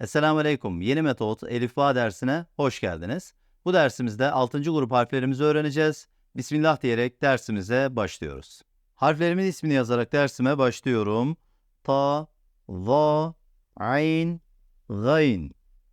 Esselamu Aleyküm. Yeni metot Elifba dersine hoş geldiniz. Bu dersimizde 6. grup harflerimizi öğreneceğiz. Bismillah diyerek dersimize başlıyoruz. Harflerimin ismini yazarak dersime başlıyorum. Ta, za, ayn, gayn.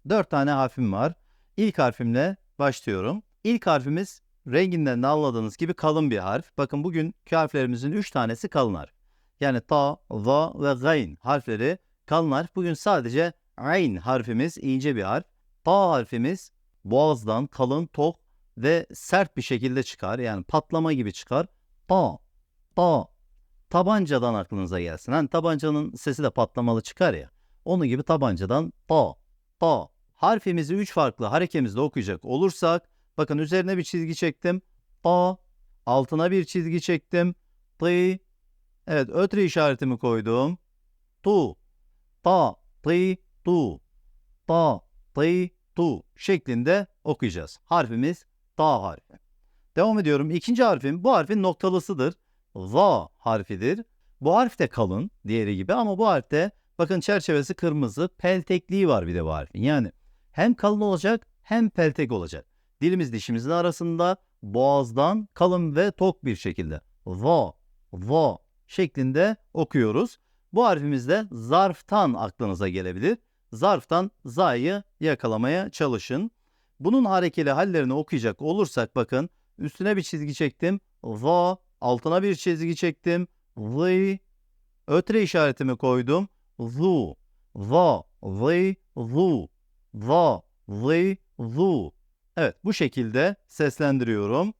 Dört tane harfim var. İlk harfimle başlıyorum. İlk harfimiz renginden de anladığınız gibi kalın bir harf. Bakın bugünkü harflerimizin üç tanesi kalın harf. Yani ta, za ve gayn harfleri kalın harf. Bugün sadece ayn harfimiz ince bir harf. Ta harfimiz boğazdan kalın, tok ve sert bir şekilde çıkar. Yani patlama gibi çıkar. Ta, ta. Tabancadan aklınıza gelsin. Hani tabancanın sesi de patlamalı çıkar ya. Onun gibi tabancadan ta, ta. Harfimizi üç farklı harekemizde okuyacak olursak bakın üzerine bir çizgi çektim. Ta, altına bir çizgi çektim. Tı, evet ötre işaretimi koydum. Tu, ta, tı, tu, ta, tı, tu şeklinde okuyacağız. Harfimiz ta harfi. Devam ediyorum. İkinci harfim bu harfin noktalısıdır. Va harfidir. Bu harf de kalın diğeri gibi ama bu harfte bakın çerçevesi kırmızı peltekliği var bir de bu harfin. Yani hem kalın olacak hem peltek olacak. Dilimiz dişimizin arasında boğazdan kalın ve tok bir şekilde va va şeklinde okuyoruz. Bu harfimiz de zarftan aklınıza gelebilir. Zarftan za'yı yakalamaya çalışın. Bunun harekeli hallerini okuyacak olursak bakın üstüne bir çizgi çektim. Va altına bir çizgi çektim. Vı ötre işaretimi koydum. Zu va vı zu va vı zu Evet bu şekilde seslendiriyorum.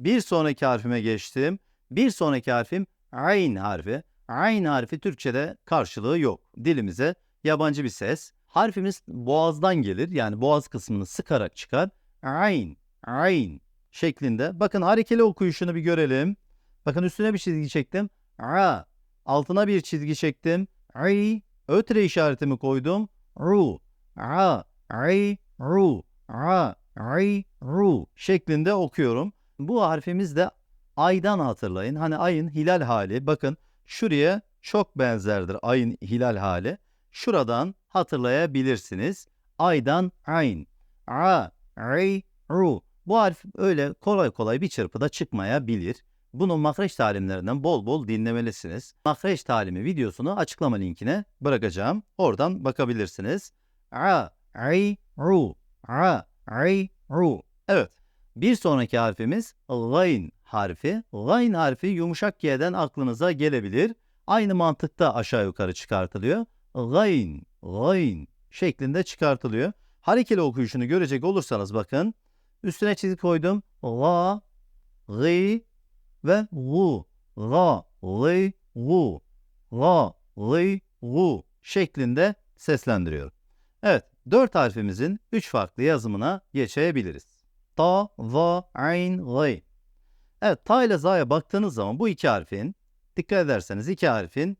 Bir sonraki harfime geçtim. Bir sonraki harfim ayn harfi. Ayn harfi Türkçe'de karşılığı yok. Dilimize yabancı bir ses. Harfimiz boğazdan gelir. Yani boğaz kısmını sıkarak çıkar. Ayn, ayn şeklinde. Bakın harekeli okuyuşunu bir görelim. Bakın üstüne bir çizgi çektim. A. Altına bir çizgi çektim. Ay. Ötre işaretimi koydum. Ru. A. Ay. Ru. A. Ay. Ru şeklinde okuyorum. Bu harfimiz de aydan hatırlayın. Hani ayın hilal hali. Bakın şuraya çok benzerdir ayın hilal hali. Şuradan hatırlayabilirsiniz. Aydan ayn. A, ay, ru. Bu harf öyle kolay kolay bir çırpıda çıkmayabilir. Bunun mahreç talimlerinden bol bol dinlemelisiniz. Mahreç talimi videosunu açıklama linkine bırakacağım. Oradan bakabilirsiniz. A, ay, ru. A, ay, ru. Evet. Bir sonraki harfimiz gayn harfi. Gayn harfi yumuşak G'den aklınıza gelebilir. Aynı mantıkta aşağı yukarı çıkartılıyor. Gayn, gayn şeklinde çıkartılıyor. Harekeli okuyuşunu görecek olursanız bakın. Üstüne çizgi koydum. La, gı ve gu. La, gı, gu. La, gı, gu şeklinde seslendiriyorum. Evet, dört harfimizin üç farklı yazımına geçebiliriz. Ta, va, ayn, gı. Evet, ta ile za'ya baktığınız zaman bu iki harfin, dikkat ederseniz iki harfin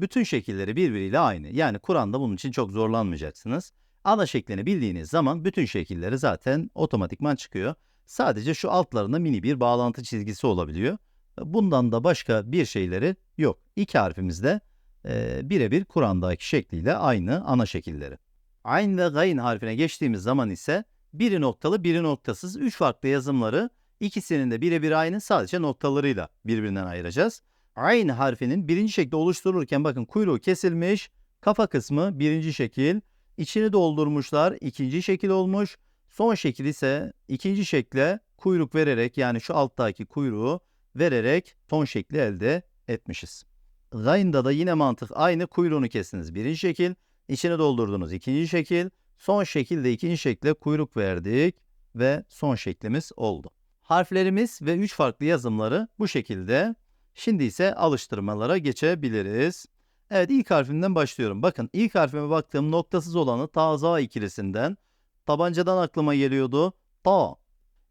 bütün şekilleri birbiriyle aynı. Yani Kur'an'da bunun için çok zorlanmayacaksınız. Ana şeklini bildiğiniz zaman bütün şekilleri zaten otomatikman çıkıyor. Sadece şu altlarında mini bir bağlantı çizgisi olabiliyor. Bundan da başka bir şeyleri yok. İki harfimiz de e, birebir Kur'an'daki şekliyle aynı ana şekilleri. Ayn ve gayn harfine geçtiğimiz zaman ise biri noktalı biri noktasız üç farklı yazımları ikisinin de birebir aynı sadece noktalarıyla birbirinden ayıracağız. Ayn harfinin birinci şekli oluşturulurken bakın kuyruğu kesilmiş, kafa kısmı birinci şekil, içini doldurmuşlar ikinci şekil olmuş, son şekil ise ikinci şekle kuyruk vererek yani şu alttaki kuyruğu vererek son şekli elde etmişiz. Gayn'da da yine mantık aynı kuyruğunu kestiniz birinci şekil, içini doldurdunuz ikinci şekil, son şekilde ikinci şekle kuyruk verdik ve son şeklimiz oldu. Harflerimiz ve üç farklı yazımları bu şekilde. Şimdi ise alıştırmalara geçebiliriz. Evet ilk harfinden başlıyorum. Bakın ilk harfime baktığım noktasız olanı ta ikilisinden. Tabancadan aklıma geliyordu. Ta.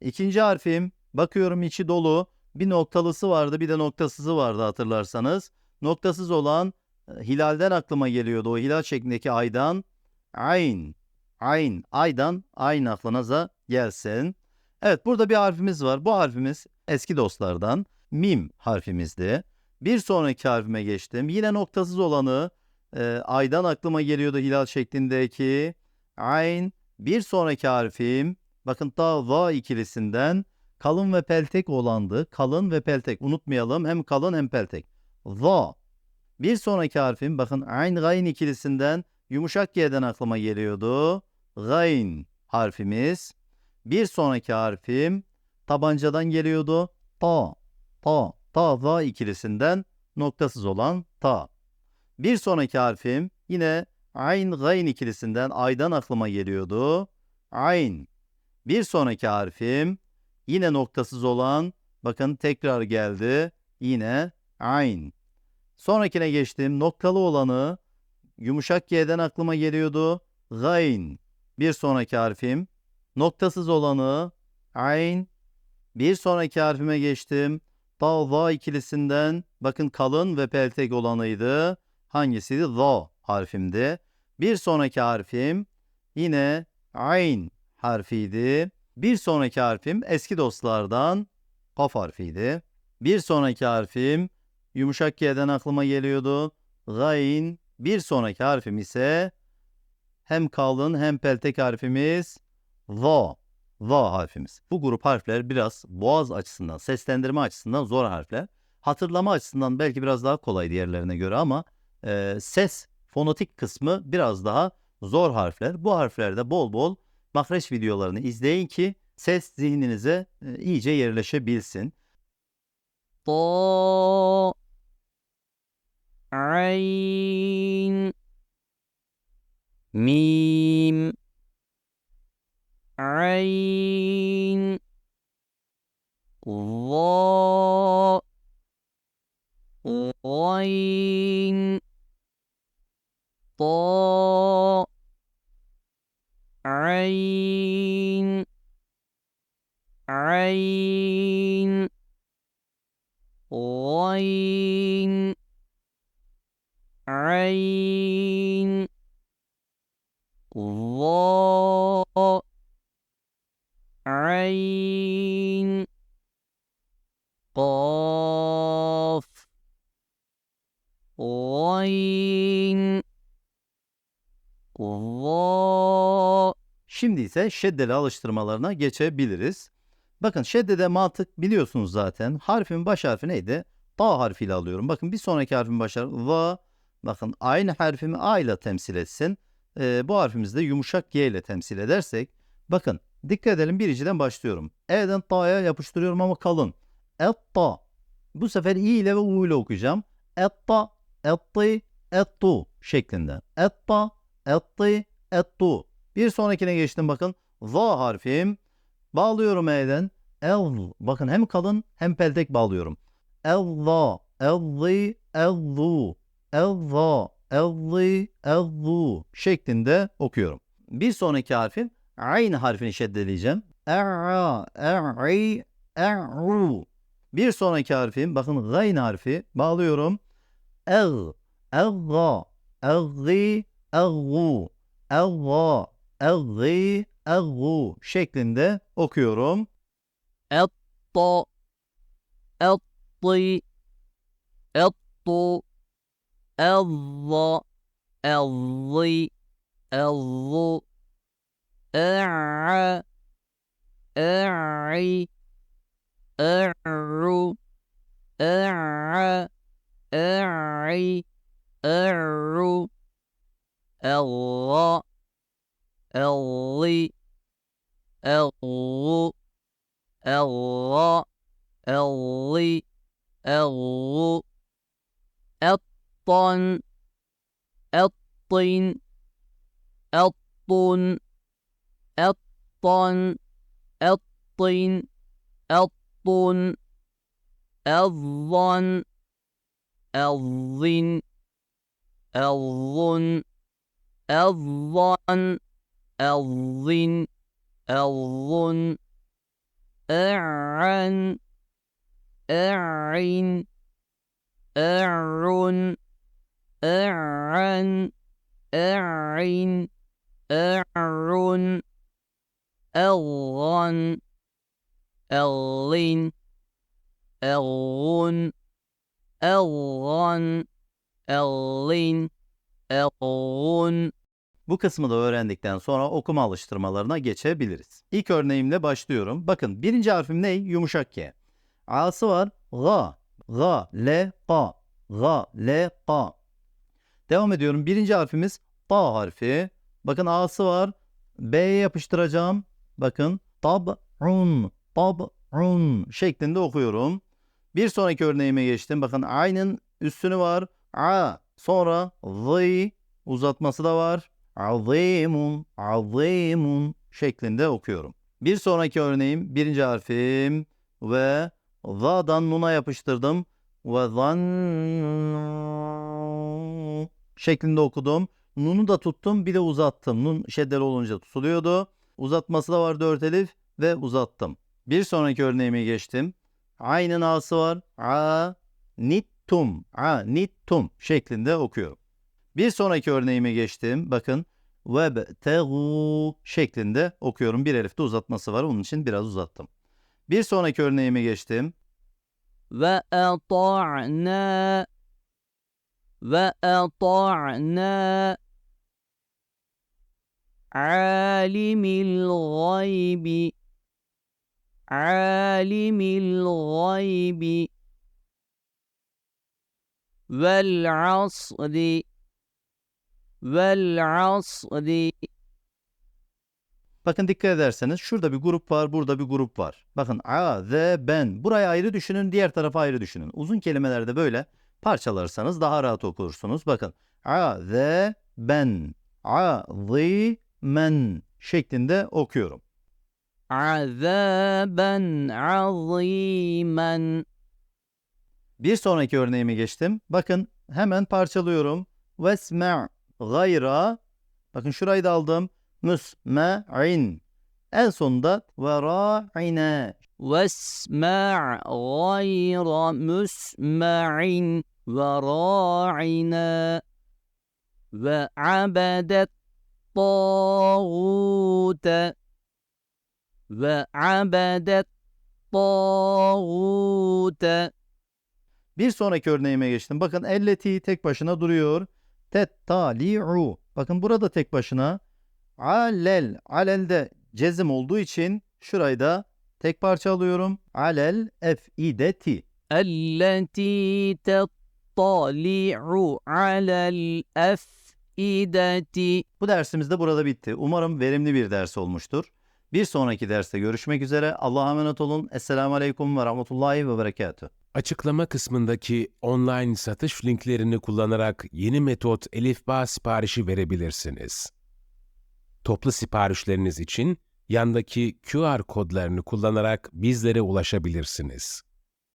İkinci harfim bakıyorum içi dolu. Bir noktalısı vardı bir de noktasızı vardı hatırlarsanız. Noktasız olan e, hilalden aklıma geliyordu. O hilal şeklindeki aydan. Ayn. Ayn. Aydan ayn aklınıza gelsin. Evet burada bir harfimiz var. Bu harfimiz eski dostlardan mim harfimizdi. Bir sonraki harfime geçtim. Yine noktasız olanı e, aydan aklıma geliyordu hilal şeklindeki. ayn. Bir sonraki harfim bakın ta va ikilisinden kalın ve peltek olandı. Kalın ve peltek unutmayalım hem kalın hem peltek. Va. Bir sonraki harfim bakın ayn gayn ikilisinden yumuşak G'den aklıma geliyordu. Gayn harfimiz. Bir sonraki harfim tabancadan geliyordu. Ta, ta, ta, va ikilisinden noktasız olan ta. Bir sonraki harfim yine ayn gayn ikilisinden aydan aklıma geliyordu. Ayn. Bir sonraki harfim yine noktasız olan bakın tekrar geldi. Yine ayn. Sonrakine geçtim. Noktalı olanı yumuşak G'den aklıma geliyordu. Gayn. Bir sonraki harfim. Noktasız olanı ayn. Bir sonraki harfime geçtim. Va ikilisinden bakın kalın ve peltek olanıydı. Hangisiydi? Za harfimdi. Bir sonraki harfim yine ayn harfiydi. Bir sonraki harfim eski dostlardan kaf harfiydi. Bir sonraki harfim yumuşak G'den aklıma geliyordu. Gayn. Bir sonraki harfim ise hem kalın hem peltek harfimiz va va harfimiz. Bu grup harfler biraz boğaz açısından, seslendirme açısından zor harfler. Hatırlama açısından belki biraz daha kolay diğerlerine göre ama e, ses fonotik kısmı biraz daha zor harfler. Bu harflerde bol bol makreç videolarını izleyin ki ses zihninize e, iyice yerleşebilsin. Do Ayn Mim عين ظاء غين طاء Allah. Şimdi ise şeddeli alıştırmalarına geçebiliriz. Bakın şeddede mantık biliyorsunuz zaten. Harfin baş harfi neydi? Ta harfiyle alıyorum. Bakın bir sonraki harfin baş harfi va. Bakın aynı harfimi a ile temsil etsin. Ee, bu harfimizi de yumuşak g ile temsil edersek. Bakın dikkat edelim biriciden başlıyorum. E'den ta'ya yapıştırıyorum ama kalın. Etta. Bu sefer i ile ve u ile okuyacağım. Etta, etti, ettu şeklinde. Etta, etti, ettu. Bir sonrakine geçtim bakın. Va harfim. Bağlıyorum E'den. El. Bakın hem kalın hem peltek bağlıyorum. Allah, elli, ellu, elva, elli, ellu şeklinde okuyorum. Bir sonraki harfim ayn harfini şeddeleyeceğim. E'a, e'i, e'u. Bir sonraki harfim bakın gayn harfi bağlıyorum. El, elga, elli, Ağu, ağu, ağı, ağu şeklinde okuyorum. Etta, etti, ettu, ezza, ezzi, ezzu, e'a, e'i, e'ru, E-R, e'a, e'i, e'ru. الغ الغي الغو الغ الغي الغو الطن الطين الطن الطن الطين الطن الظن الظن الظن الظن الظن الظن أعن أعن أعن أعن أعن أعن ألغن ألغن ألغن ألغن ألغن ألغن Bu kısmı da öğrendikten sonra okuma alıştırmalarına geçebiliriz. İlk örneğimle başlıyorum. Bakın birinci harfim ne? Yumuşak K. A'sı var. Ga. Ga. Le. Ka. Ga. Le. Ka. Devam ediyorum. Birinci harfimiz Ta harfi. Bakın A'sı var. B'ye yapıştıracağım. Bakın. Tab'un. Tab'un şeklinde okuyorum. Bir sonraki örneğime geçtim. Bakın A'nın üstünü var. A. Sonra zı uzatması da var. Azimun, azimun şeklinde okuyorum. Bir sonraki örneğim birinci harfim ve za'dan nuna yapıştırdım. Ve zan şeklinde okudum. Nunu da tuttum bir de uzattım. Nun şeddeli olunca tutuluyordu. Uzatması da var dört elif ve uzattım. Bir sonraki örneğime geçtim. Aynın a'sı var. A, nittum, a, nittum şeklinde okuyorum. Bir sonraki örneğime geçtim. Bakın webtegu şeklinde okuyorum. Bir elifte uzatması var. Onun için biraz uzattım. Bir sonraki örneğime geçtim. وأطعنا وأطعنا عالم الغيب عالم الغيب vel asri. Bakın dikkat ederseniz şurada bir grup var, burada bir grup var. Bakın a, z, ben. Burayı ayrı düşünün, diğer tarafa ayrı düşünün. Uzun kelimelerde böyle parçalarsanız daha rahat okursunuz. Bakın a, z, ben. A, z, men şeklinde okuyorum. Azaben azimen. Bir sonraki örneğime geçtim. Bakın hemen parçalıyorum. Vesme' gayra bakın şurayı da aldım. Müsme'in. En sonunda ve ra'ine. Vesme' gayra müsme'in ve ra'ine ve abedet tağute ve abedet tağute. Bir sonraki örneğime geçtim. Bakın elleti tek başına duruyor tettali'u. Bakın burada tek başına alel. Alelde cezim olduğu için şurayı da tek parça alıyorum. Alel ef'ideti. Elleti tettali'u alel ef'ideti. Bu dersimiz de burada bitti. Umarım verimli bir ders olmuştur. Bir sonraki derste görüşmek üzere. Allah'a emanet olun. Esselamu Aleyküm ve Rahmetullahi ve Berekatuhu. Açıklama kısmındaki online satış linklerini kullanarak yeni metot Elifba siparişi verebilirsiniz. Toplu siparişleriniz için yandaki QR kodlarını kullanarak bizlere ulaşabilirsiniz.